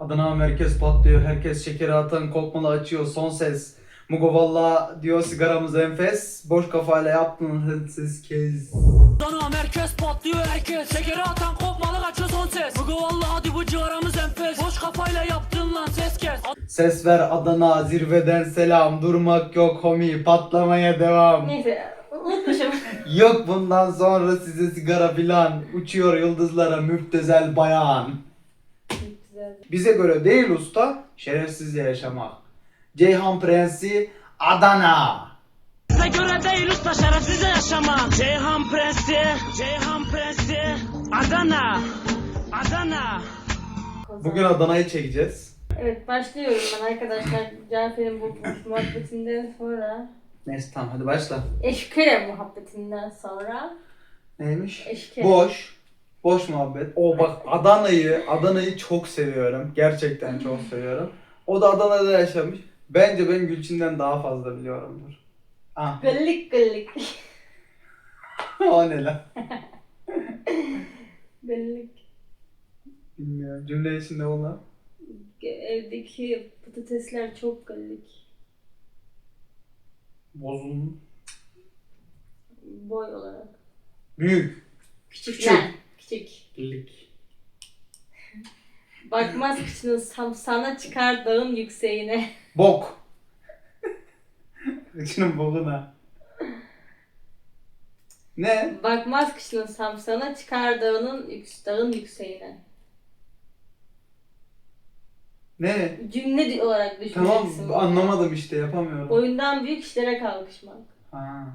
Adana merkez patlıyor. Herkes şekeri atan kopmalı açıyor. Son ses. Mugo valla diyor sigaramız enfes. Boş kafayla yaptın hırsız kez. Adana merkez patlıyor herkes Şekeri atan kopmalı kaçıyor son ses Bugü valla hadi bu ciğaramız enfes Boş kafayla yaptın lan ses kes Ses ver Adana zirveden selam. Durmak yok homi patlamaya devam. Neyse unutmuşum. Yok bundan sonra size sigara filan. Uçuyor yıldızlara müptezel bayan. Bize göre değil usta, şerefsizce yaşamak. Ceyhan Prensi Adana. Bize göre değil usta şerefsizce yaşamak Ceyhan Prensi Ceyhan Prensi Adana Adana Bugün Adana'yı çekeceğiz. Evet başlıyorum ben arkadaşlar. Cafer'in bu muhabbetinden sonra. Neyse tamam hadi başla. Eşkere muhabbetinden sonra. Neymiş? Eşkere. Boş. Boş muhabbet. O bak Adana'yı, Adana'yı çok seviyorum. Gerçekten çok seviyorum. O da Adana'da yaşamış. Bence ben Gülçin'den daha fazla biliyorumdur. Ah, Gıllık gıllık. o ne lan? Gıllık. Bilmiyorum. Cümle içinde olan. Evdeki patatesler çok gıllık. Bozulmuş. Boy olarak. Büyük. Küçükler. Küçük. Lik. Bakmaz kıçının sam sana çıkar dağın yükseğine. Bok. İçinin bokuna. Ne? Bakmaz kıçının sam sana çıkar dağının yük dağın yükseğine. Ne? Cümle olarak Tamam düşüneceksin. anlamadım işte yapamıyorum. Boyundan büyük işlere kalkışmak. Ha.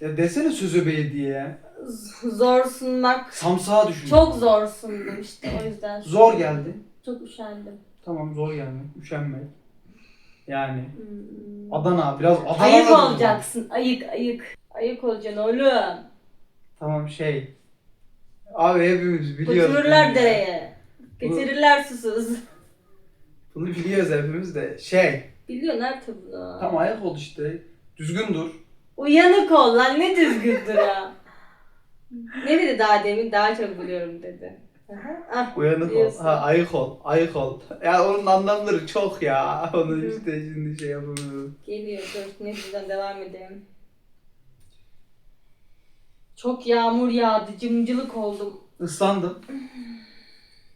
Ya desene sözü bey diye. Z- Zorsunmak. Samsağa düşün. Çok zorsundum işte o yüzden. Zor geldi. Çok üşendim. Tamam zor geldi. Üşenmek. Yani. Hmm. Adana biraz Adana. Ayık olacaksın. Ayık ayık. Ayık olacaksın oğlum. Tamam şey. Abi hepimiz biliyoruz. Götürürler bunu ya. dereye. Getirirler susuz. Bunu biliyoruz hepimiz de. Şey. Biliyorsun artık bunu. Tam ayak ol işte. Düzgün dur. Uyanık ol lan ne düzgündür ya. ne dedi daha demin? Daha çok biliyorum dedi. Ah, Uyanık ol. biliyorsun. Ha ayık ol. Ayık ol. Ya onun anlamları çok ya. Onu işte şimdi şey yapamıyorum. Geliyor. Dur neyse buradan devam edelim. Çok yağmur yağdı. Cımcılık oldum. Islandım.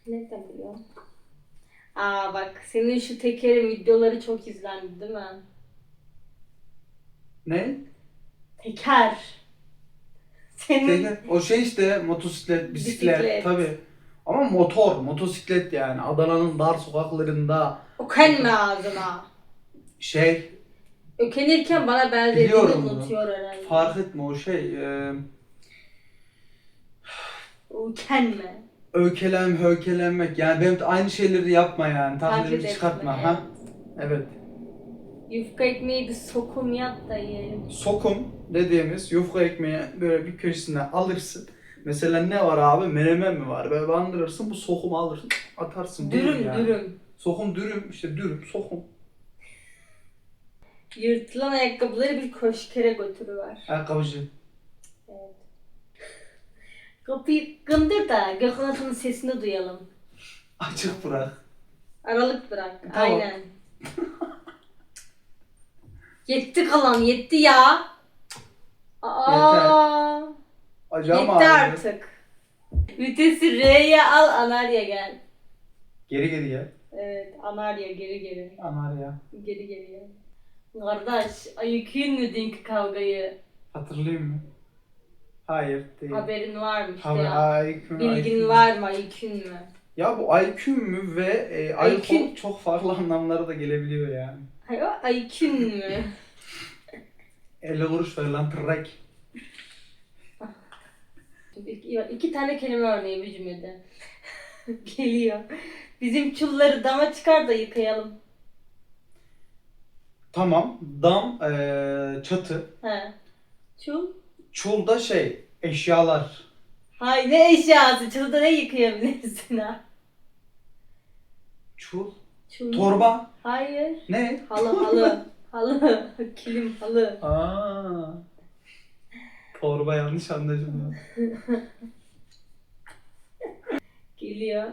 Nereden biliyorum? Aa bak senin şu tekerin videoları çok izlendi değil mi? Ne? Teker. Senin Teker. O şey işte motosiklet, bisiklet, Bisiklet. tabi. Ama motor, motosiklet yani. Adana'nın dar sokaklarında ökenme ağzına. şey Ökenirken bana benzediğini Biliyorum bunu. unutuyor herhalde. fark etme o şey e, Ökenme. ökelem, hökelenmek yani benim de aynı şeyleri yapma yani. Tahlilimi Taklit çıkartma. etme, Ha? Evet. Yufka ekmeği bir sokum yat da yiyelim. Sokum dediğimiz yufka ekmeği böyle bir köşesine alırsın. Mesela ne var abi? Menemen mi var? Böyle bandırırsın bu sokumu alırsın atarsın. Dürüm yani. dürüm. Sokum dürüm işte dürüm sokum. Yırtılan ayakkabıları bir koşkere götürüver. Ayakkabıcı. Evet. Kapıyı kındır da Gökhan'ın sesini duyalım. Açık bırak. Aralık bırak. Tamam. Aynen. yetti kalan yetti ya. Aa. Acaba Yetti ağrıyor. artık. Vitesi R'ye al Anarya gel. Geri geri gel. Evet Anarya geri geri. Anar ya. Geri geri gel. Kardeş ayıkayım mı dünkü kavgayı? Hatırlayayım mı? Hayır değil. Haberin var mı işte Haber, ya? IQ, Bilgin IQ. var mı ayıkın mı? Ya bu IQ mü ve e, IQ. çok farklı anlamlara da gelebiliyor yani. Hayır o ayıkın mı? 50 kuruş ver lan tırrek. İki, iki tane kelime örneği bir cümlede. Geliyor. Bizim çulları dama çıkar da yıkayalım. Tamam. Dam e, çatı. He. Çul? Çul da şey eşyalar. Hay ne eşyası? Çulda ne yıkayabilirsin ha? Çul. Çul. Torba. Hayır. Ne? Halı halı. halı. Kilim halı. Aa. Torba yanlış anlaşıldı. Geliyor.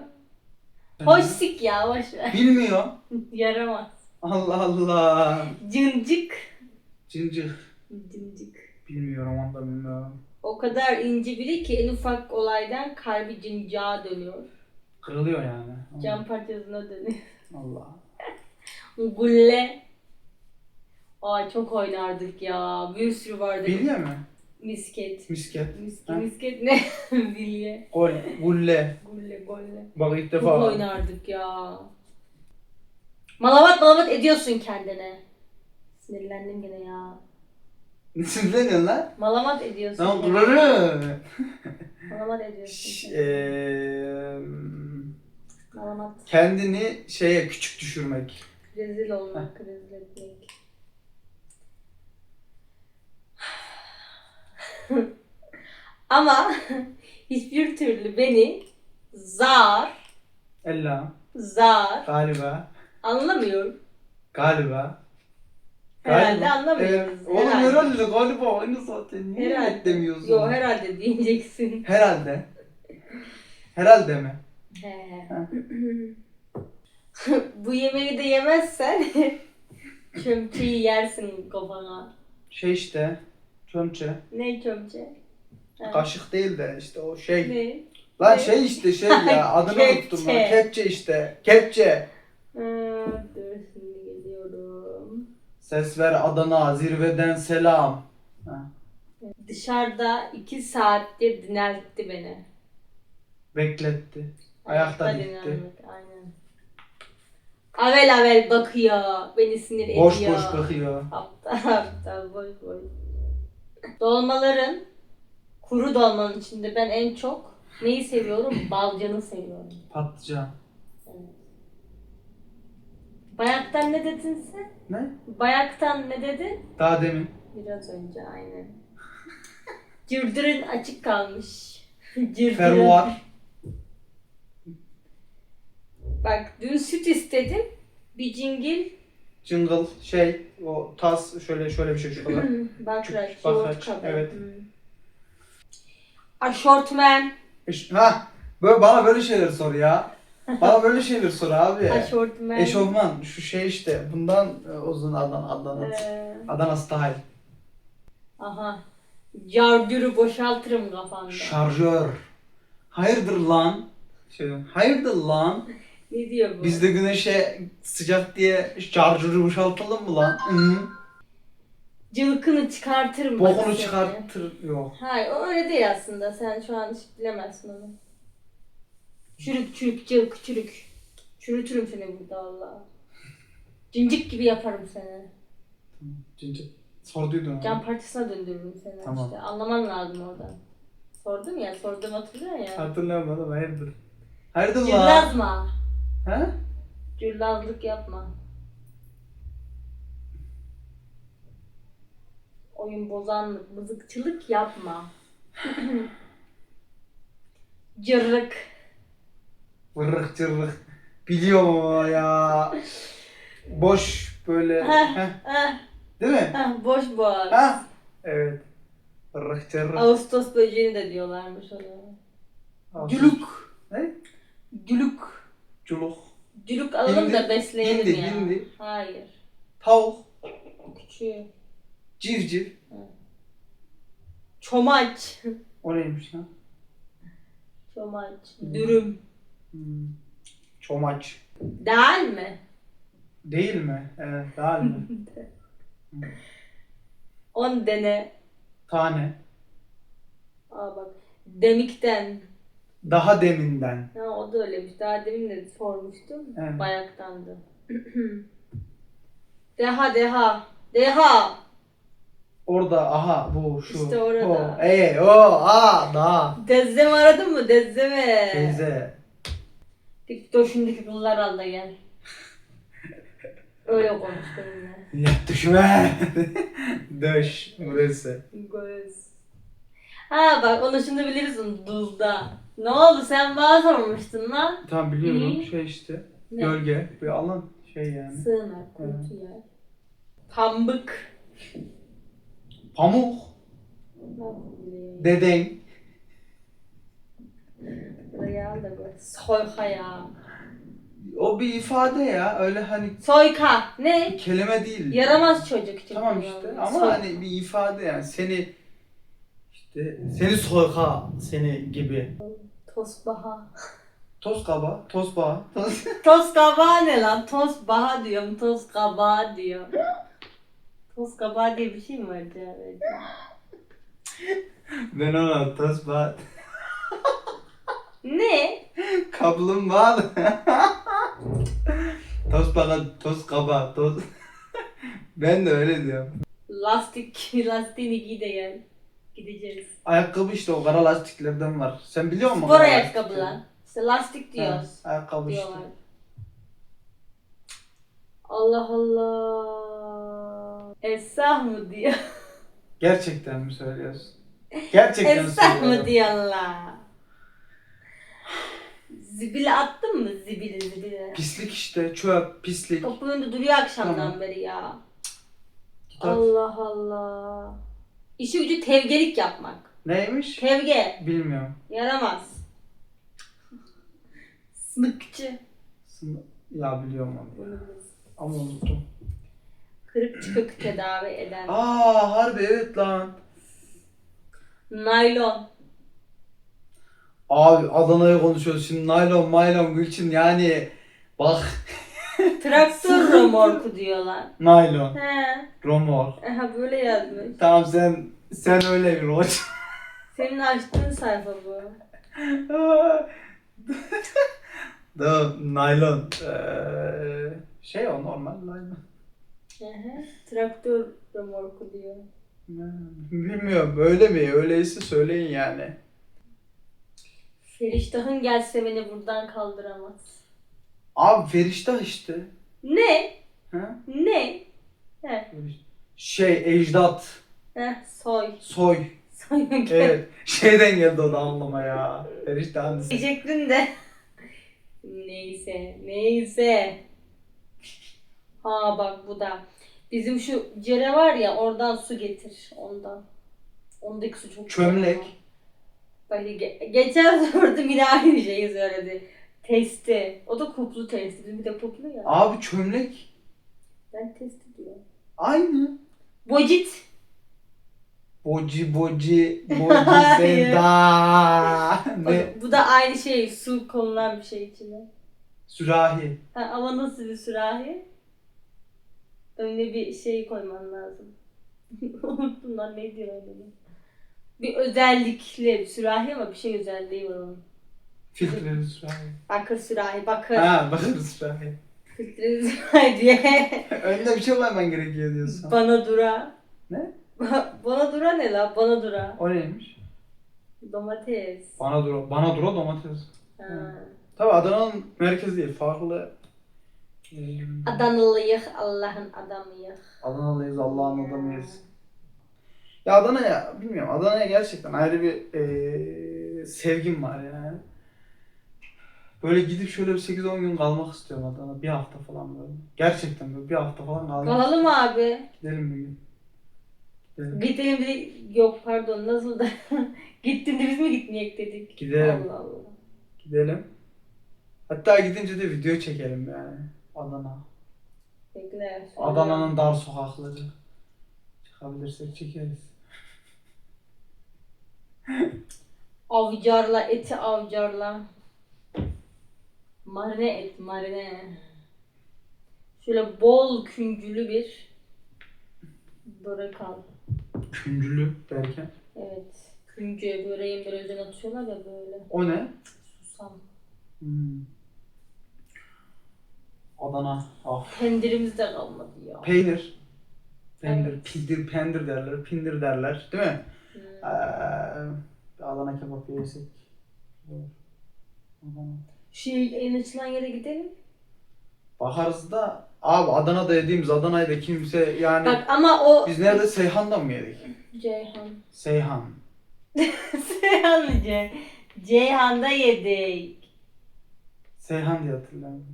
Hoşsik ya boş ver. Bilmiyor. Yaramaz. Allah Allah. Cıncık. Cincik. Cıncık. Bilmiyorum onu da bilmiyorum. O kadar ince biri ki en ufak olaydan kalbi cincağa dönüyor. Kırılıyor yani. Cam parçasına dönüyor. Allah. Gulle. Aa çok oynardık ya. Bir sürü vardı. Bilye mi? Misket. Misket. Misket, Ha? misket ne? Bilye. Gol. Gulle. Gulle golle. Bak ilk Çok defa. oynardık ya. Malavat malavat ediyorsun kendine. Sinirlendim gene ya. Ne sinirleniyorsun lan? Malamat ediyorsun. Lan kendine. Malamat ediyorsun. Ş- kendine. eee, Malamat. kendini şeye küçük düşürmek. Rezil olmak, rezil etmek. Ama hiçbir türlü beni zar, Ella. zar Galiba. anlamıyorum. Galiba. Herhalde anlamıyoruz. Evet. Oğlum herhalde. herhalde galiba aynı zaten. Niye Herhalde. demiyorsun? Yo herhalde diyeceksin. Herhalde. Herhalde mi? He. Ha. Bu yemeği de yemezsen çömçeyi yersin kafana. Şey işte. Çömçe. Ne çömçe? Ha. Kaşık değil de işte o şey. Ne? Lan Ne? şey işte şey ya adını unuttum lan. Kepçe işte. Kepçe. Ha, dur şimdi geliyorum. Ses ver Adana zirveden selam. Ha. Dışarıda iki saattir dineltti beni. Bekletti. Ayakta dikti. dinlenmek, Aynen. Avel avel bakıyor. Beni sinir Boş ediyor. boş bakıyor. Aptal aptal boş boş. Dolmaların kuru dolmanın içinde ben en çok neyi seviyorum? Balcanı seviyorum. Patlıcan. Bayaktan ne dedin sen? Ne? Bayaktan ne dedin? Daha demin. Biraz önce aynen. Cırdırın açık kalmış. Cırdırın. Fermuar. Bak dün süt istedim. Bir cingil Jingle şey o tas şöyle şöyle bir şey şu kadar. bakraç, Bakraç, yoğurt kabı. evet. Hmm. Aşortmen. Eş- Ha böyle bana böyle şeyler sor ya. Bana böyle şeyler sor abi. Aşortmen. Eşofman şu şey işte bundan e, uzun Adana Adana. Ee, Adana style. aha. Cardürü boşaltırım kafanda. Şarjör. Hayırdır lan? Şey, hayırdır lan? Ne diyor bu? Biz de güneşe sıcak diye şarjörü boşaltalım mı lan? Hı. Cılkını çıkartırım. bak Bokunu seni. çıkartır. Yok. Hayır o öyle değil aslında. Sen şu an hiç bilemezsin onu. Çürük çürük cılk çürük. Çürütürüm seni burada valla. Cincik gibi yaparım seni. Cinci. Sorduydun onu. Cam parçasına döndürürüm seni Tamam. işte. Anlaman lazım oradan. Sordum ya, sordum hatırlıyor ya. Hatırlamadım hayırdır. Hayırdır lan? Cırlazma. He? Cırlazlık yapma. Oyun bozanlık, mızıkçılık yapma. Cırrık. Vırrık cırrık. Biliyorum ya. Boş böyle. Heh. Heh. Değil mi? ah, boş boğaz. Ha? Evet. Vırrık cırrık. Ağustos böceğini de diyorlarmış ona. Ağustos- Gülük. Ne? Gülük. Culuk. Gülük alalım Hindi, da besleyelim hindi, ya. hindi. Hayır. Tavuk. Küçüğü. Civciv. Çomaç. O neymiş lan? Çomaç. Dürüm. Hmm. Çomaç. Değil mi? Değil mi? Evet. Değil mi? On dene. Tane. Aa bak. Demikten. Daha deminden. Ha, o da öyleymiş. Daha demin de sormuştum. Evet. Bayaktandı. deha deha. Deha. Orada aha bu şu. İşte orada. O, e, o, a, da. Dezzemi aradın mı? Dezzemi. Teyze. Git döşündeki bunlar al da gel. Öyle konuş benimle. Ya düşme. Döş burası. Göz. Ha bak onu şimdi bilirsin duzda. Ne oldu sen bana sormuştun lan? Tamam biliyorum şey işte. Ne? Gölge. Bir alan şey yani. Sığınak, kuytu yer. Pambık. Pamuk. Deden. Buraya al da böyle soyka ya. O bir ifade ya. Öyle hani Soyka. Ne? kelime değil. Yaramaz çocuk. Tamam işte ama Soy- hani bir ifade yani seni işte seni soyka seni gibi. Tosbaha. Toz kaba, toz bağa. Toz... Toz kabağı ne lan? Toz baha diyorum. Toz kabağı diyor. Toz kabağı diye bir şey mi var Cavit? ben ona toz bağa. Ne? Kaplumbağa. toz bağa, toz kaba, toz. ben de öyle diyorum. Lastik, lastiğini giy de gel. Gideceğiz. Ayakkabı işte o kara lastiklerden var. Sen biliyor musun? Spor kara ayakkabılar. lastikleri? İşte lastik Ha, diyoruz. ayakkabı işte. Diyorlar. Allah Allah. Esah mı diyor? Gerçekten mi söylüyorsun? Gerçekten Esah mı söylüyorum. diyorlar? Zibili attın mı? Zibili zibili. Pislik işte, çöp, pislik. Kapı önünde duruyor akşamdan Tamam. beri ya. Kitap. Allah Allah. İşi gücü tevgelik yapmak. Neymiş? Tevge. Bilmiyorum. Yaramaz. Sınıkçı. Sın- Ya biliyorum onu. Ya. Ama unuttum. Kırık çıkık tedavi eden. Aa harbi evet lan. Naylon. Abi Adana'yı konuşuyoruz şimdi. Naylon, maylon, Gülçin yani. Bak. Traktör romorku diyorlar. Naylon, He. romor. Aha böyle yazmış. Tamam sen sen öyle bir hoş. Senin açtığın sayfa bu. da naylon. Ee, şey o normal naylon. Aha. Traktör romorku diyor. Bilmiyorum öyle mi? Öyleyse söyleyin yani. Feriştahın gelse beni buradan kaldıramaz. Abi Feriştah işte. Ne? Ha? Ne? He. Şey ecdat, Heh, soy. soy. Gel. Evet. Şeyden geldi o da anlama ya. Feriştah'ın Diyecektin de. neyse, neyse. Ha bak bu da. Bizim şu cere var ya oradan su getir ondan. Ondaki su çok Çömlek. Bak ge- geçen sordum yine aynı şeyi söyledi. Testi. O da kuplu testi. Bir de kuplu ya. Abi çömlek. Ben testi diyorum. Aynı. Bocit. Boci boci boci Hayır. sevda. O- ne? Bu da aynı şey. Su konulan bir şey içine. Sürahi. Ha, ama nasıl bir sürahi? Önüne bir şey koyman lazım. Unuttum lan ne diyor öyle bir. Özellikli bir sürahi ama bir şey özelliği var onun. Filtreli sürahi. Bakır sürahi, bakır. Ha bakır sürahi. Filtreli sürahi diye. Önüne bir şey koyman gerekiyor diyorsun. Bana dura. Ne? Bana dura ne la? Bana dura. O neymiş? Domates. Bana dura, bana dura domates. Ha. Tabi Adana'nın merkezi değil, farklı. Ee, Adanalıyık, Allah'ın adamıyık. Adanalıyız, Allah'ın adamıyız. Ya Adana'ya, bilmiyorum, Adana'ya gerçekten ayrı bir eee sevgim var yani. Böyle gidip şöyle bir 8-10 gün kalmak istiyorum Adana'da. Bir hafta falan böyle. Gerçekten böyle bir hafta falan kalmak Kalalım abi. Gidelim bir gün. Gidelim. Gidelim bir de... Yok pardon nasıl da... Gittin de biz mi gitmeyek dedik. Gidelim. Allah Allah. Gidelim. Hatta gidince de video çekelim yani. Adana. Bekle. Adana'nın dar sokakları. Çıkabilirsek çekeriz. Avcarla, eti avcarla. Marine et, marine. Şöyle bol küncülü bir börek al. Küncülü derken. Evet. Küncü böreğin böyle üzerine atıyorlar ya böyle. O ne? Susam. Hmm. Adana. Of. Pendirimiz de kalmadı ya. Peynir. Pendir, Evet. pildir, pendir derler, pindir derler. Değil mi? Hmm. Ee, Adana kebap yesek. Olur. Adana. Şu en açılan yere gidelim. Bakarız da abi Adana'da yediğimiz Adana'yı da kimse yani Bak ama o biz nerede Seyhan'da mı yedik? Ceyhan. Seyhan. Seyhan mı Ce- Ceyhan'da yedik. Seyhan diye hatırlıyorum.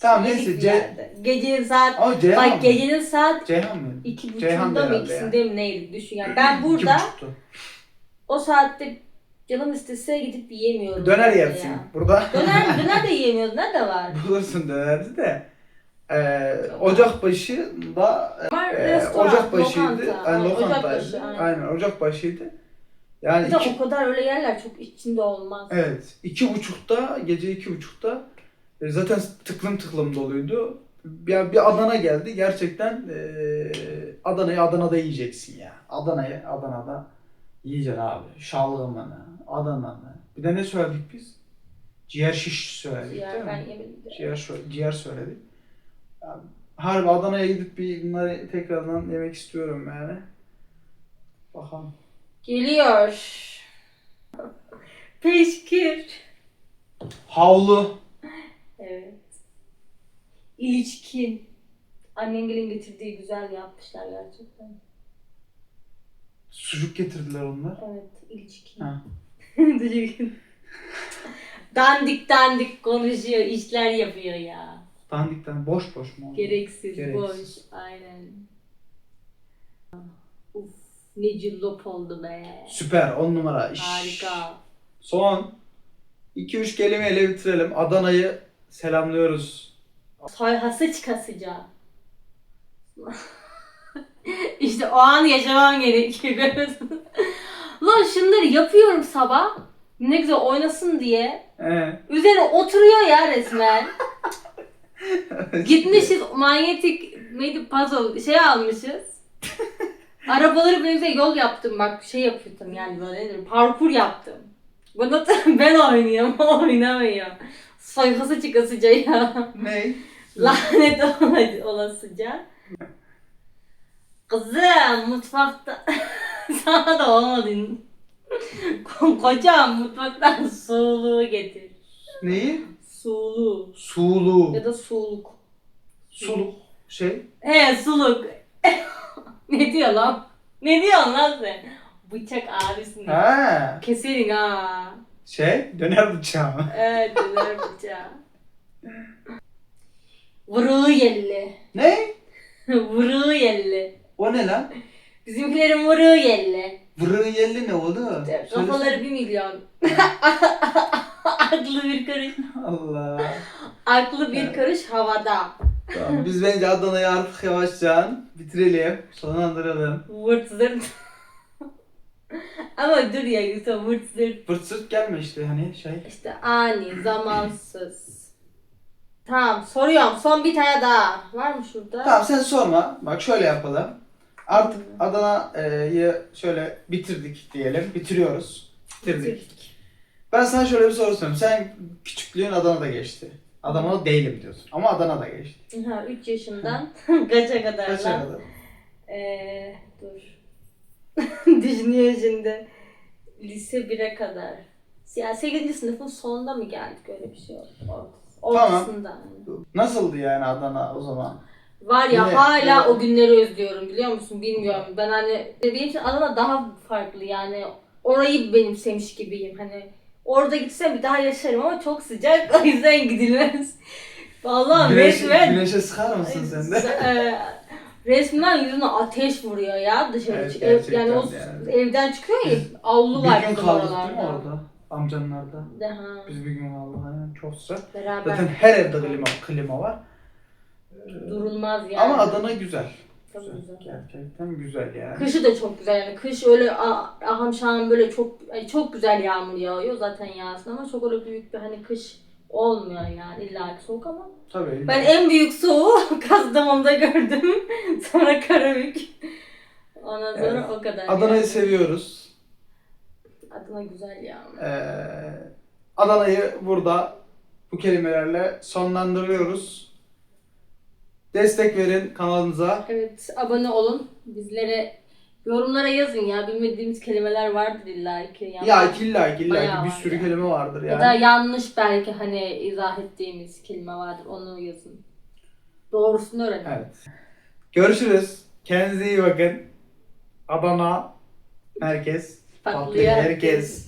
Tamam, Yedik neyse, bir Ce- yerde. Gecenin saat Ama Ceyhan bak mı? gecenin saat Ceyhan mı? iki buçuğunda mı herhalde ikisinde mi neydi düşün yani. Ben İki burada buçuktu. o saatte Canım istese gidip yiyemiyorum. Döner yersin ya. burada. Döner, döner de yiyemiyoruz. Nerede var? Bulursun dönerci de. Ee, Ocakbaşı'da Var e, restoran, Ocakbaşı'ydı. lokanta. Yani Ha, lokantaydı. Ocakbaşı, aynen. aynen. Ocakbaşı'ydı. Yani Bir de iki, o kadar öyle yerler çok içinde olmaz. evet, iki buçukta, gece iki buçukta e, zaten tıklım tıklım doluydu. Ya bir Adana geldi. Gerçekten e, Adana'yı Adana'da yiyeceksin ya. Adana'yı Adana'da yiyeceksin abi. Şalgamını, Adana'nı. Bir de ne söyledik biz? Ciğer şiş söyledik Ya değil mi? yemedim. Ciğer, ciğer söyledik. Yani, harbi Adana'ya gidip bir bunları tekrardan yemek istiyorum yani. Bakalım. Geliyor. Peşkir. Havlu. Evet. İliçkin. Annemgelin getirdiği güzel yapmışlar gerçekten. Sucuk getirdiler onlar. Evet, ilişkin. Ha. Dandik dandik konuşuyor, işler yapıyor ya. Dandikten boş boş mu? oldu? Gereksiz, Gereksiz. boş. Aynen. Uf, ne cillop oldu be. Süper. On numara iş. Harika. Son 2-3 kelimeyle bitirelim. Adana'yı selamlıyoruz. Sayhası çıkasıca. işte o an yaşamam gerekiyor. Lan şunları yapıyorum sabah. Ne güzel oynasın diye. Ee, Üzerine oturuyor ya resmen. Gitmişiz manyetik neydi puzzle şey almışız. Arabaları böyle güzel yol yaptım bak şey yapıyordum yani böyle ne diyeyim, parkur yaptım. Bunu ben oynuyorum o oynamıyor. Sayfası çıkasıca ya. ne? Lanet ola- olasıca. Kızım mutfakta sana da olmadın. Ko- Kocam mutfaktan suluğu getir. Neyi? Suluğu. Sulu. Ya da suluk. Suluk. Şey. He suluk. ne diyor lan? Ne diyorsun lan sen? Bıçak abisin. Ha. Keserim ha. Şey. Döner bıçağı. Evet döner bıçağı. Vuruğu yelli. ne? Vuruğu yelli. O ne lan? Bizimkilerin vuruğu yelli. Vırığı yerli ne oğlum? Kafaları bir milyon. Aklı bir karış. Allah. Aklı bir Evet. karış havada. Tamam, biz bence Adana'yı artık yavaşça bitirelim. Sonlandıralım. Vırt zırt. Ama dur ya Yusuf vırt zırt. Fırt sırt gelme işte hani şey. İşte ani, zamansız. Tamam soruyorum. Son bir tane daha. Var mı şurada? Tamam sen sorma. Bak şöyle yapalım. Artık Adana'yı şöyle bitirdik diyelim. Bitiriyoruz. Bitirdik. Ben sana şöyle bir soru sorayım. Sen küçüklüğün Adana'da geçti. Adana'da değilim diyorsun. Ama Adana'da geçti. Ha 3 yaşından kaça kadar Kaça lan? kadar? Ee, dur. Düşünüyor şimdi. Lise 1'e kadar. Ya 8. sınıfın sonunda mı geldik öyle bir şey oldu. Ortası- Ortasında. Nasıldı yani Adana o zaman? Var ya Yine- hala yine- o günleri özlüyorum biliyor musun bilmiyorum. Ben hani benim için Adana daha farklı yani orayı benimsemiş gibiyim. Hani orada gitsem bir daha yaşarım ama çok sıcak o yüzden gidilmez. Vallahi Güneş, resmen güneşe sıkar mısın sen de? Eee, resmen yüzüne ateş vuruyor ya dışarı Evet, çık- ev- yani o yani. evden çıkıyor ya Biz avlu var bir gün kaldık değil mi orada? Amcanlarda. Daha Biz bir gün kaldık. Aynen çok sıcak. beraber Zaten her evde klima, klima var. Durulmaz yani. Ama Adana güzel. Çok güzel. Gerçekten güzel yani. Kışı da çok güzel yani. Kış öyle a- aham şahım böyle çok ay çok güzel yağmur yağıyor zaten yağsın ama çok öyle büyük bir hani kış olmuyor yani illa ki soğuk ama. Tabii. Ben en büyük soğuğu Kastamonu gördüm. sonra Karabük. Ondan sonra Evet. o kadar. Adana'yı yani. seviyoruz. Adana güzel ya. Ee, Adana'yı burada bu kelimelerle sonlandırıyoruz. Destek verin kanalımıza. Evet abone olun. Bizlere yorumlara yazın ya. Bilmediğimiz kelimeler vardır illa ki. Yani. Ya illa ki illa Bayağı ki bir var sürü ya. kelime vardır Ya da yani. yanlış belki hani izah ettiğimiz kelime vardır. Onu yazın. Doğrusunu öğrenin. Evet. Görüşürüz. Kendinize iyi bakın. Adana merkez. Patlıyor Patlıyor herkes.